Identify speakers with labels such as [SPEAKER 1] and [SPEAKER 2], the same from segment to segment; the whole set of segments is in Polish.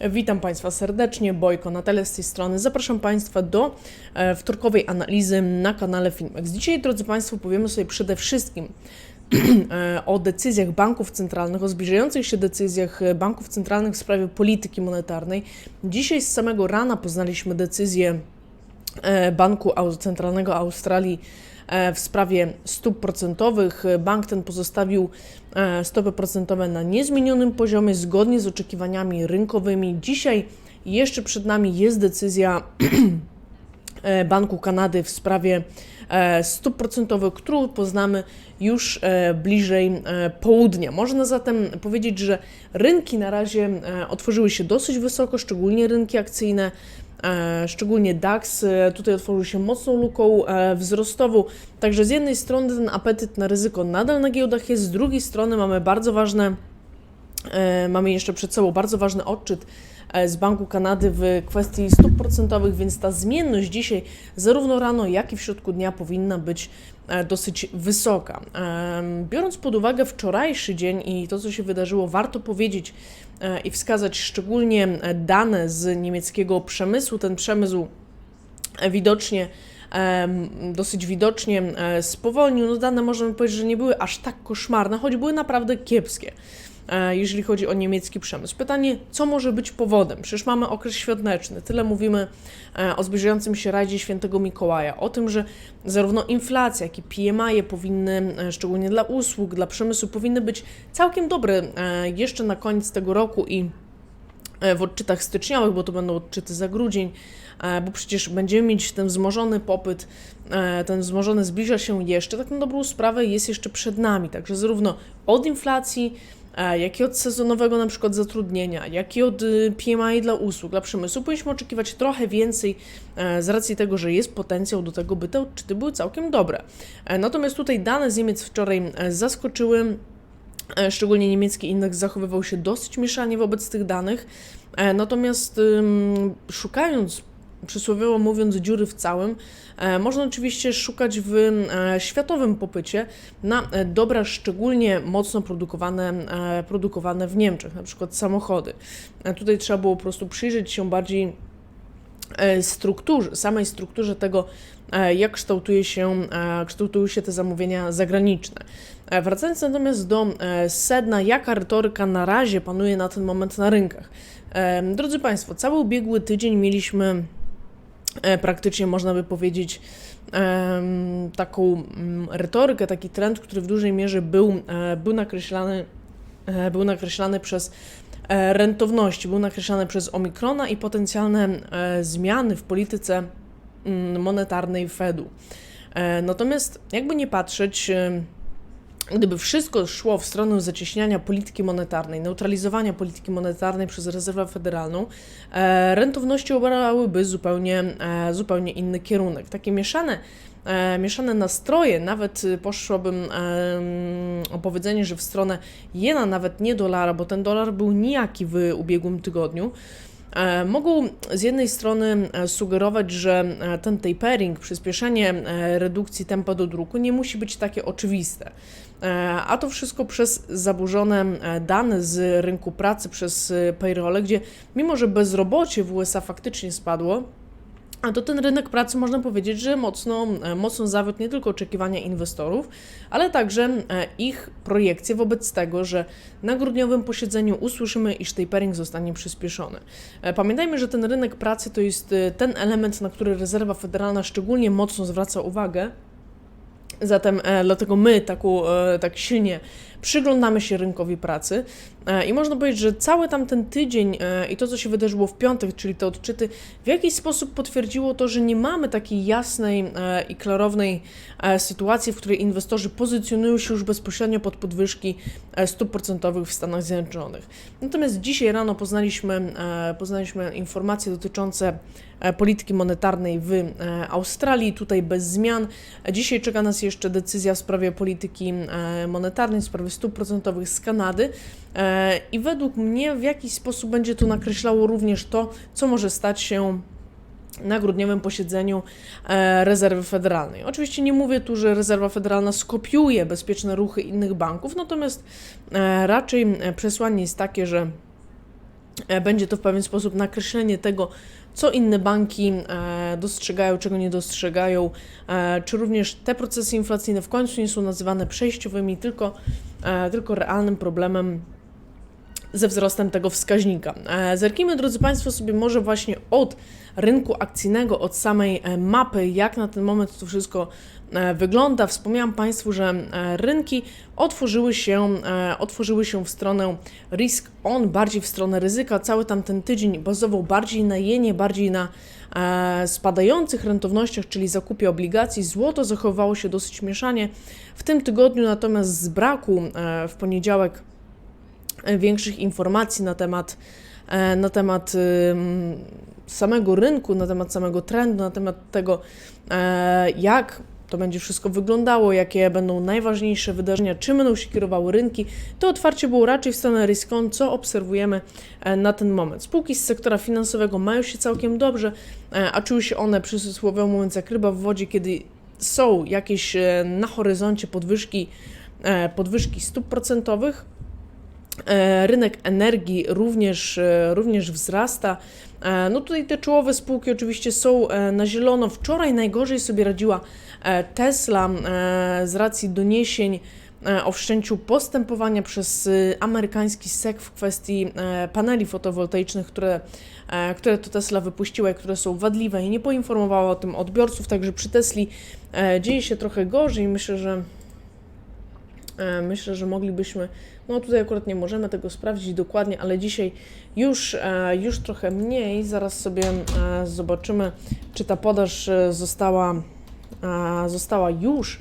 [SPEAKER 1] Witam Państwa serdecznie, Bojko Natalia z tej strony. Zapraszam Państwa do e, wtorkowej analizy na kanale Filmex. Dzisiaj, drodzy Państwo, powiemy sobie przede wszystkim e, o decyzjach banków centralnych, o zbliżających się decyzjach e, banków centralnych w sprawie polityki monetarnej. Dzisiaj z samego rana poznaliśmy decyzję Banku Centralnego Australii w sprawie stóp procentowych. Bank ten pozostawił e, stopy procentowe na niezmienionym poziomie zgodnie z oczekiwaniami rynkowymi. Dzisiaj jeszcze przed nami jest decyzja e, Banku Kanady w sprawie e, stóp procentowych, którą poznamy już e, bliżej e, południa. Można zatem powiedzieć, że rynki na razie e, otworzyły się dosyć wysoko, szczególnie rynki akcyjne. E, Szczególnie DAX e, tutaj otworzył się mocną luką e, wzrostową. Także z jednej strony ten apetyt na ryzyko nadal na giełdach jest, z drugiej strony mamy bardzo ważne Mamy jeszcze przed sobą bardzo ważny odczyt z Banku Kanady w kwestii stóp procentowych, więc ta zmienność dzisiaj, zarówno rano, jak i w środku dnia, powinna być dosyć wysoka. Biorąc pod uwagę wczorajszy dzień i to, co się wydarzyło, warto powiedzieć i wskazać szczególnie dane z niemieckiego przemysłu. Ten przemysł widocznie dosyć widocznie e, spowolnił. No dane możemy powiedzieć, że nie były aż tak koszmarne, choć były naprawdę kiepskie, jeżeli chodzi o niemiecki przemysł. Pytanie, co może być powodem? Przecież mamy okres świąteczny, tyle mówimy e, o zbliżającym się rajdzie świętego Mikołaja, o tym, że zarówno inflacja, jak i PMI powinny, e, szczególnie dla usług, dla przemysłu, powinny być całkiem dobre e, jeszcze na koniec tego roku i e, w odczytach styczniowych, bo to będą odczyty za grudzień, e, bo przecież będziemy mieć ten wzmożony popyt, e, ten wzmożony zbliża się jeszcze, tak na dobrą sprawę jest jeszcze przed nami, także zarówno od inflacji, e, jak i od sezonowego na przykład zatrudnienia, jak i od y, PMI dla usług, dla przemysłu, powinniśmy oczekiwać trochę więcej e, z racji tego, że jest potencjał do tego, by te odczyty były całkiem dobre. E, Natomiast tutaj dane z Niemiec wczoraj e, zaskoczyły, E, Szczególnie niemiecki indeks zachowywał się dosyć mieszanie wobec tych danych. E, Natomiast szukając, przysłowiowo mówiąc, dziury w całym, e, można oczywiście szukać w e, światowym popycie na e, dobra szczególnie mocno produkowane, produkowane w Niemczech, na przykład samochody. Tutaj trzeba było po prostu przyjrzeć się bardziej strukturze, samej strukturze tego, jak kształtuje się, kształtują się te zamówienia zagraniczne. Wracając natomiast do sedna, jaka retoryka na razie panuje na ten moment na rynkach. Drodzy Państwo, cały ubiegły tydzień mieliśmy praktycznie, można by powiedzieć, taką mm, retorykę, taki trend, który w dużej mierze był, e, był nakreślany, e, był nakreślany przez e, rentowności, był nakreślany przez Omikrona i potencjalne e, zmiany w polityce mm, monetarnej Fedu. E, Natomiast jakby nie patrzeć, e, gdyby wszystko szło w stronę zacieśniania polityki monetarnej, neutralizowania polityki monetarnej przez rezerwę federalną, e, rentowności obrałyby zupełnie, e, zupełnie inny kierunek. Takie mieszane, e, mieszane nastroje, nawet poszłabym em, o powiedzenie, że w stronę jena, nawet nie dolara, bo ten dolar był nijaki w ubiegłym tygodniu, mogą z jednej strony e, sugerować, że e, ten tapering, przyspieszenie e, redukcji tempa do druku nie musi być takie oczywiste. E, A to wszystko przez zaburzone e, dane z rynku pracy, przez e, payrolle, gdzie mimo, że bezrobocie w USA faktycznie spadło, a to ten rynek pracy można powiedzieć, że mocno, e, mocno zawiódł nie tylko oczekiwania inwestorów, ale także e, ich projekcje wobec tego, że na grudniowym posiedzeniu usłyszymy, iż tapering zostanie przyspieszony. E, Pamiętajmy, że ten rynek pracy to jest ten element, na który rezerwa federalna szczególnie mocno zwraca uwagę. Zatem dlatego my taku, tak silnie przyglądamy się rynkowi pracy e, i można powiedzieć, że cały tamten tydzień e, i to, co się wydarzyło w piątek, czyli te odczyty, w jakiś sposób potwierdziło to, że nie mamy takiej jasnej e, i klarownej sytuacji, w której inwestorzy pozycjonują się już bezpośrednio pod podwyżki stóp procentowych w Stanach Zjednoczonych. Natomiast dzisiaj rano poznaliśmy, poznaliśmy informacje dotyczące polityki monetarnej w Australii, tutaj bez zmian. Dzisiaj czeka nas jeszcze decyzja w sprawie polityki monetarnej, w sprawie stóp procentowych z Kanady e, i według mnie w jakiś sposób będzie to nakreślało również to, co może stać się na grudniowym posiedzeniu e, rezerwy federalnej. Oczywiście nie mówię tu, że rezerwa federalna skopiuje bezpieczne ruchy innych banków, natomiast e, raczej przesłanie jest takie, że Będzie to w pewien sposób nakreślenie tego, co inne banki e, dostrzegają, czego nie dostrzegają, e, czy również te procesy inflacyjne w końcu nie są nazywane przejściowymi, tylko, e, tylko realnym problemem ze wzrostem tego wskaźnika. E, Zerknijmy, drodzy Państwo, sobie może właśnie od rynku akcyjnego, od samej e, mapy, jak na ten moment to wszystko e, wygląda. Wspomniałam Państwu, że e, rynki otworzyły się, e, otworzyły się w stronę risk on, bardziej w stronę ryzyka. Cały tamten tydzień bazował bardziej na jenie, bardziej na e, spadających rentownościach, czyli zakupie obligacji. Złoto zachowywało się dosyć mieszanie. W tym tygodniu natomiast z braku e, w poniedziałek większych informacji na temat, e, na temat samego rynku, na temat samego trendu, na temat tego, e, jak to będzie wszystko wyglądało, jakie będą najważniejsze wydarzenia, czym będą się kierowały rynki, to otwarcie było raczej w stronę riskon, co obserwujemy e, na ten moment. Spółki z sektora finansowego mają się całkiem dobrze, e, a czuły się one przysłowiowo mówiąc jak ryba w wodzie, kiedy są jakieś e, na horyzoncie podwyżki, podwyżki stóp procentowych, Rynek energii również, również wzrasta. No tutaj te czołowe spółki oczywiście są na zielono. Wczoraj najgorzej sobie radziła Tesla e, z racji doniesień e, o wszczęciu postępowania przez e, amerykański SEC w kwestii e, paneli fotowoltaicznych, które, e, które to Tesla wypuściła i które są wadliwe i nie poinformowała o tym odbiorców. Także przy Tesli e, dzieje się trochę gorzej. Myślę, że E, Myślę, że moglibyśmy, no tutaj akurat nie możemy tego sprawdzić dokładnie, ale dzisiaj już, e, już trochę mniej. Zaraz sobie e, zobaczymy, czy ta podaż e, została, e, została już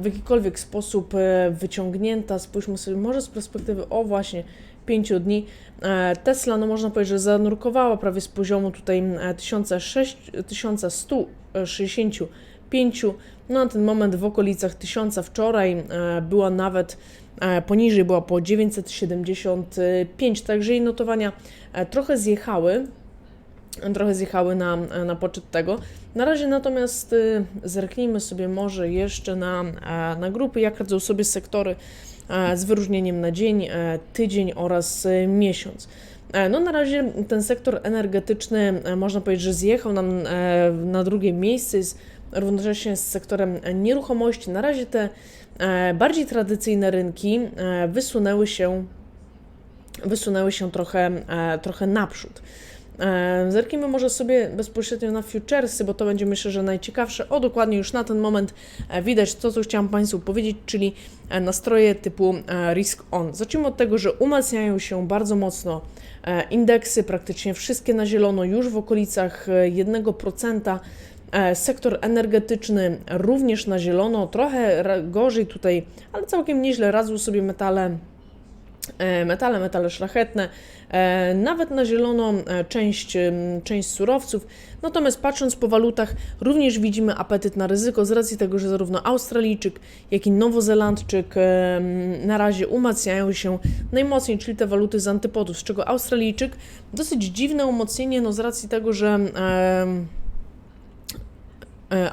[SPEAKER 1] w jakikolwiek sposób e, wyciągnięta. Spójrzmy sobie może z perspektywy, o właśnie, pięciu dni. E, Tesla, no można powiedzieć, że zanurkowała prawie z poziomu tutaj e, 1600 1165 no, na ten moment w okolicach 1000 wczoraj e, była nawet e, poniżej, była po 975, także jej notowania e, trochę zjechały. Trochę zjechały na, na poczet tego. Na razie natomiast y, zerknijmy sobie może jeszcze na, e, na grupy, jak radzą sobie sektory e, z wyróżnieniem na dzień, e, tydzień oraz miesiąc. No na razie ten sektor energetyczny można powiedzieć, że zjechał nam na drugie miejsce, jest równocześnie z sektorem nieruchomości. Na razie te bardziej tradycyjne rynki wysunęły się, wysunęły się trochę, trochę naprzód. E, Zerknijmy może sobie bezpośrednio na futuresy, bo to będzie myślę, że najciekawsze. O, dokładnie już na ten moment e, widać to, co chciałam Państwu powiedzieć, czyli e, nastroje typu risk on. Zacznijmy od tego, że umacniają się bardzo mocno indeksy, praktycznie wszystkie na zielono, już w okolicach e, 1%. E, Sektor energetyczny również na zielono, trochę gorzej tutaj, ale całkiem nieźle radzą sobie metale metale, metale szlachetne, e, nawet na zielono e, część, część surowców. Natomiast patrząc po walutach, również widzimy apetyt na ryzyko z racji tego, że zarówno Australijczyk, jak i Nowozelandczyk na razie umacniają się najmocniej, czyli te waluty z antypodów, z czego Australijczyk dosyć dziwne umocnienie, no z racji tego, że e,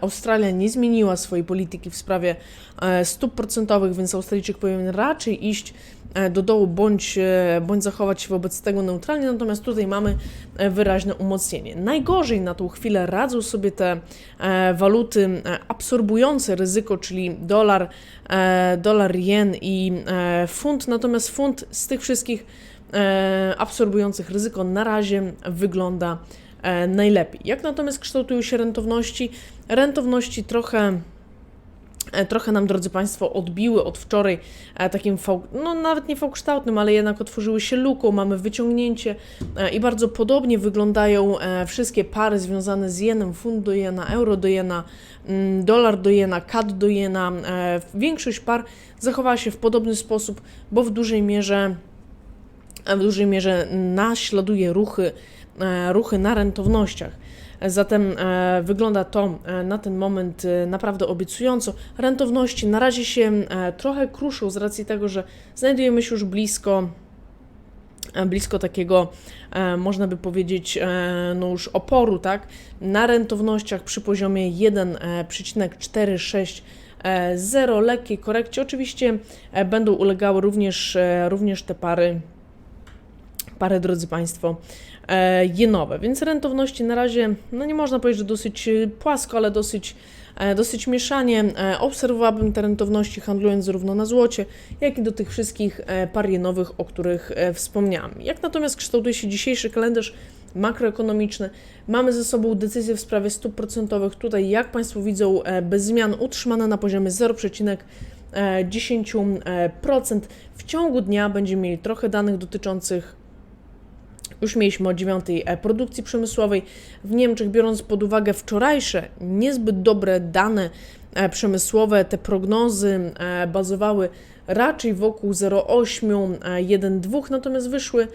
[SPEAKER 1] Australia nie zmieniła swojej polityki w sprawie e, stóp procentowych, więc Australijczyk powinien raczej iść e, do dołu bądź, e, bądź zachować się wobec tego neutralnie, natomiast tutaj mamy e, wyraźne umocnienie. Najgorzej na tą chwilę radzą sobie te e, waluty e, absorbujące ryzyko, czyli dolar, e, dolar, jen i e, funt, natomiast funt z tych wszystkich e, absorbujących ryzyko na razie wygląda e, najlepiej. Jak natomiast kształtują się rentowności? Rentowności trochę e, trochę nam, drodzy Państwo, odbiły od wczoraj e, takim, V, no nawet nie V-kształtnym, ale jednak otworzyły się luką, mamy wyciągnięcie e, i bardzo podobnie wyglądają e, wszystkie pary związane z jenem, funt do jena, euro do jena, mm, dolar do jena, CAD do jena. E, Większość par zachowała się w podobny sposób, bo w dużej mierze w dużej mierze naśladuje ruchy, e, ruchy na rentownościach. Zatem e, wygląda to e, na ten moment e, naprawdę obiecująco. Rentowności na razie się e, trochę kruszą z racji tego, że znajdujemy się już blisko e, blisko takiego, e, można by powiedzieć, e, no już oporu, tak, na rentownościach przy poziomie 1,46 e, 0, lekkiej korekcie. Oczywiście e, będą ulegały również, e, również te pary pary, drodzy Państwo, e, jenowe. Więc rentowności na razie, no nie można powiedzieć, że dosyć e, płasko, ale dosyć, e, dosyć mieszanie. Obserwowałabym te rentowności handlując zarówno na złocie, jak i do tych wszystkich par jenowych, o których wspomniałam. Jak natomiast kształtuje się dzisiejszy kalendarz makroekonomiczny, mamy ze sobą decyzję w sprawie stóp procentowych. Tutaj, jak Państwo widzą, bez zmian utrzymane na poziomie 0,10%. W ciągu dnia będziemy mieli trochę danych dotyczących już mieliśmy o dziewiątej e, produkcji przemysłowej. W Niemczech, biorąc pod uwagę wczorajsze niezbyt dobre dane e, przemysłowe, te prognozy e, bazowały raczej wokół 0,8, e, 1,2, natomiast wyszły,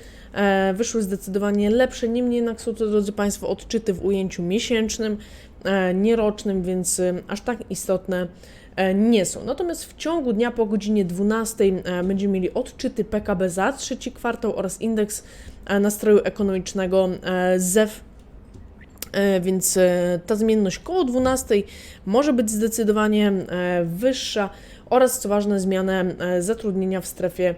[SPEAKER 1] wyszły zdecydowanie lepsze. Niemniej jednak są to, drodzy Państwo, odczyty w ujęciu miesięcznym, nierocznym, więc aż tak istotne nie są. Natomiast w ciągu dnia po godzinie 12 e, będziemy mieli odczyty PKB za trzeci kwartał oraz indeks e, nastroju ekonomicznego e, ZEW. E, Więc e, ta zmienność koło 12 może być zdecydowanie e, wyższa oraz co ważne zmianę e, zatrudnienia w strefie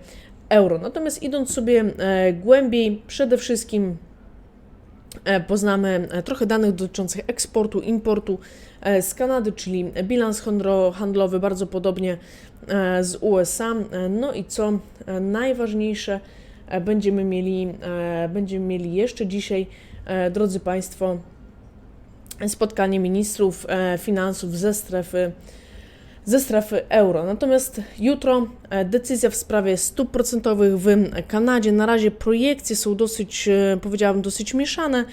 [SPEAKER 1] euro. Natomiast idąc sobie e, głębiej, przede wszystkim E, poznamy e, trochę danych dotyczących eksportu, importu e, z Kanady, czyli bilans handlo- handlowy, bardzo podobnie e, z USA. E, No i co e, najważniejsze, e, będziemy mieli, e, będziemy mieli jeszcze dzisiaj, e, drodzy Państwo, spotkanie ministrów e, finansów ze strefy ze strefy euro. Natomiast jutro e, decyzja w sprawie stóp procentowych w Kanadzie. Na razie projekcje są dosyć, e, powiedziałabym, dosyć mieszane.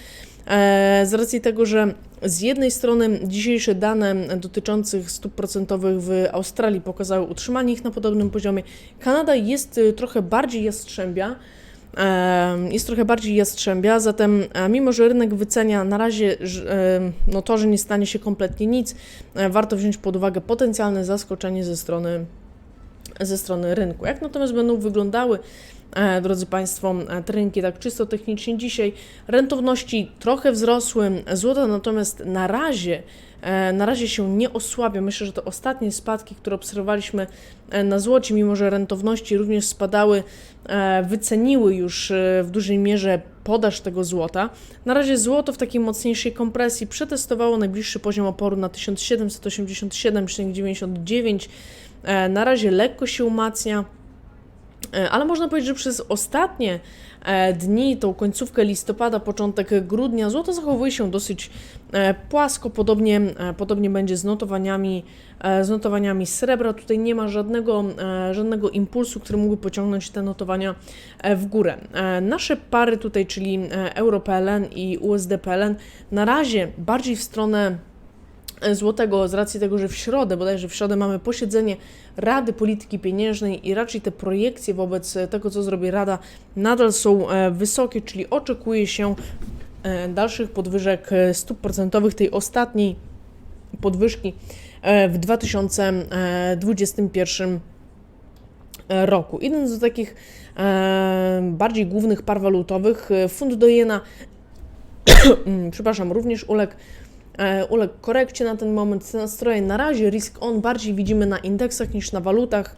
[SPEAKER 1] e, Z racji tego, że z jednej strony dzisiejsze dane dotyczących stóp procentowych w Australii pokazały utrzymanie ich na podobnym poziomie. Kanada jest trochę bardziej jastrzębia, jest trochę bardziej jastrzębia, zatem e, mimo, że rynek wycenia na razie no to, że nie stanie się kompletnie nic, e, warto wziąć pod uwagę potencjalne zaskoczenie ze strony, ze strony rynku. Jak natomiast będą wyglądały, e, drodzy Państwo, e, te rynki tak czysto technicznie dzisiaj, rentowności trochę wzrosły, złoto natomiast na razie e, na razie się nie osłabia. Myślę, że te ostatnie spadki, które obserwowaliśmy na złocie, mimo że rentowności również spadały, wyceniły już w dużej mierze podaż tego złota. Na razie złoto w takiej mocniejszej kompresji przetestowało najbliższy poziom oporu na 1787,99. E, Na razie lekko się umacnia. E, Ale można powiedzieć, że przez ostatnie e, dni, tą końcówkę listopada, początek grudnia, złoto zachowuje się dosyć płasko. Podobnie, podobnie będzie z notowaniami, z notowaniami srebra. Tutaj nie ma żadnego, żadnego impulsu, który mógłby pociągnąć te notowania w górę. Nasze pary tutaj, czyli Euro-PLN i USD-PLN, na razie bardziej w stronę złotego z racji tego, że w środę, bodajże w środę mamy posiedzenie Rady Polityki Pieniężnej i raczej te projekcje wobec tego, co zrobi Rada, nadal są e, wysokie, czyli oczekuje się e, dalszych podwyżek e, stóp procentowych, tej ostatniej podwyżki w 2021 roku. Idąc do takich bardziej głównych par walutowych, funt do jena, przepraszam, również uległ uległ korekcie na ten moment. Te nastroje na razie risk on bardziej widzimy na indeksach niż na walutach.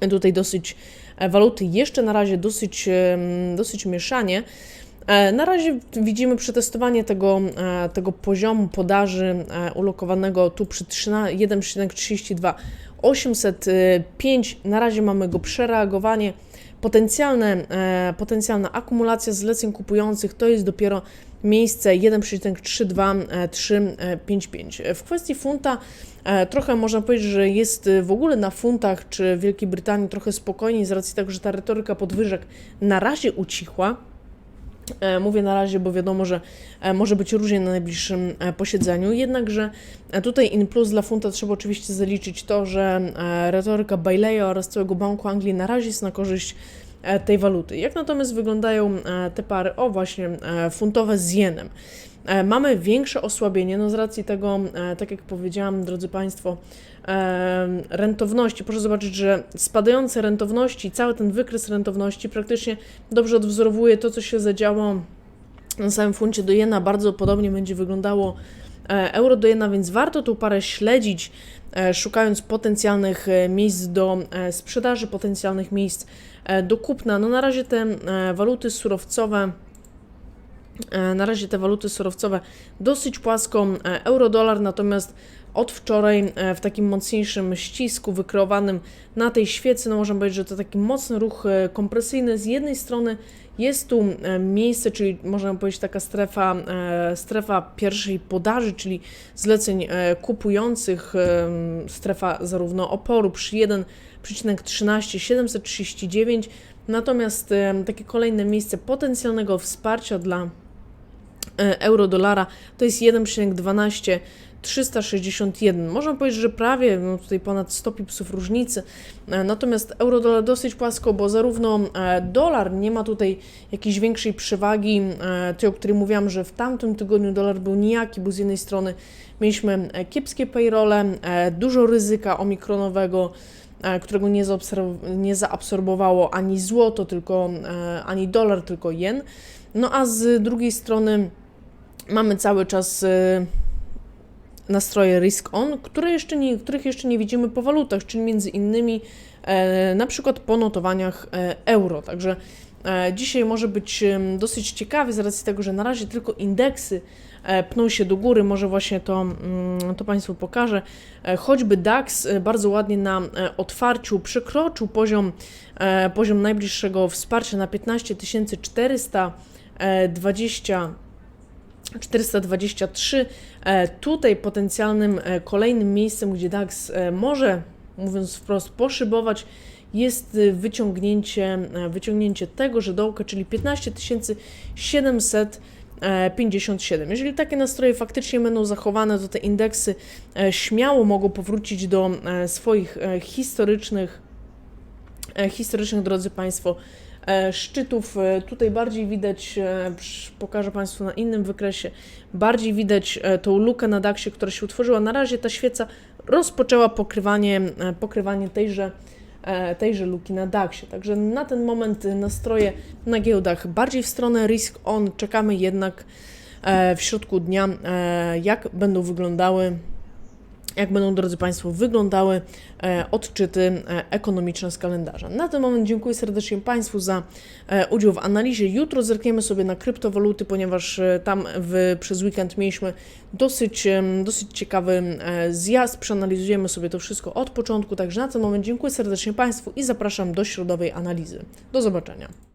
[SPEAKER 1] E, Tutaj dosyć e, waluty jeszcze na razie dosyć, dosyć mieszanie. E, Na razie widzimy przetestowanie tego, e, tego poziomu podaży e, ulokowanego tu przy 13 1,32 805. Na razie mamy go przereagowanie. Potencjalne, e, potencjalna akumulacja zleceń kupujących to jest dopiero miejsce 1,32355. W kwestii funta e, trochę można powiedzieć, że jest e, w ogóle na funtach czy Wielkiej Brytanii trochę spokojniej z racji tego, że ta retoryka podwyżek na razie ucichła. E, Mówię na razie, bo wiadomo, że e, może być różnie na najbliższym e, posiedzeniu. Jednakże tutaj in plus dla funta trzeba oczywiście zaliczyć to, że retoryka Baileya oraz całego Banku Anglii na razie jest na korzyść tej waluty. Jak natomiast wyglądają e, te pary? O, właśnie, e, funtowe z jenem. E, Mamy większe osłabienie, no z racji tego, e, tak jak powiedziałam, drodzy Państwo, e, rentowności. Proszę zobaczyć, że spadające rentowności, cały ten wykres rentowności praktycznie dobrze odwzorowuje to, co się zadziało na samym funcie do jena. Bardzo podobnie będzie wyglądało e, euro do jena, więc warto tą parę śledzić, e, szukając potencjalnych e, miejsc do e, sprzedaży, potencjalnych miejsc e, do kupna. No na razie te e, waluty surowcowe E, Na razie te waluty surowcowe dosyć płasko. e, Euro-dolar natomiast od wczoraj e, w takim mocniejszym ścisku wykreowanym na tej świecy, no można powiedzieć, że to taki mocny ruch e, kompresyjny. Z jednej strony jest tu e, miejsce, czyli można powiedzieć taka strefa, e, strefa pierwszej podaży, czyli zleceń e, kupujących, e, strefa zarówno oporu przy 1,13 739, natomiast takie kolejne miejsce potencjalnego wsparcia dla e, euro-dolara to jest 1,12 361. Można powiedzieć, że prawie no tutaj ponad 100 pipsów różnicy. E, Natomiast euro-dolar dosyć płasko, bo zarówno e, dolar nie ma tutaj jakiejś większej przewagi, tej, o której mówiłam, że w tamtym tygodniu dolar był nijaki, bo z jednej strony mieliśmy kiepskie payrole, e, dużo ryzyka omikronowego, którego nie, nie zaabsorbowało ani złoto, tylko, e, ani dolar, tylko jen. No a z drugiej strony mamy cały czas e, nastroje risk on, które jeszcze nie, których jeszcze nie widzimy po walutach, czyli między innymi e, na przykład po notowaniach e, euro. Także e, dzisiaj może być dosyć ciekawy z racji tego, że na razie tylko indeksy e, pną się do góry, może właśnie to, mm, to Państwu pokażę. E, Choćby DAX e, bardzo ładnie na e, otwarciu przekroczył poziom, e, poziom najbliższego wsparcia na 15 420 423. E, Tutaj potencjalnym e, kolejnym miejscem, gdzie DAX e, może, mówiąc wprost, poszybować, jest e, wyciągnięcie, e, wyciągnięcie tego, że dołka, czyli 15 757. Jeżeli takie nastroje faktycznie będą zachowane, to te indeksy e, śmiało mogą powrócić do e, swoich e, historycznych, e, historycznych, drodzy Państwo, e, szczytów. E, Tutaj bardziej widać, e, pokażę Państwu na innym wykresie, bardziej widać e, tą lukę na DAXie, która się utworzyła. Na razie ta świeca rozpoczęła pokrywanie, e, pokrywanie tejże, e, tejże luki na DAXie. Także na ten moment nastroje na giełdach bardziej w stronę risk on. Czekamy jednak e, w środku dnia, jak będą wyglądały jak będą, drodzy Państwo, wyglądały e, odczyty e, ekonomiczne z kalendarza. Na ten moment dziękuję serdecznie Państwu za e, udział w analizie. Jutro zerkniemy sobie na kryptowaluty, ponieważ tam w, przez weekend mieliśmy dosyć, dosyć ciekawy zjazd. Przeanalizujemy sobie to wszystko od początku. Także na ten moment dziękuję serdecznie Państwu i zapraszam do środowej analizy. Do zobaczenia.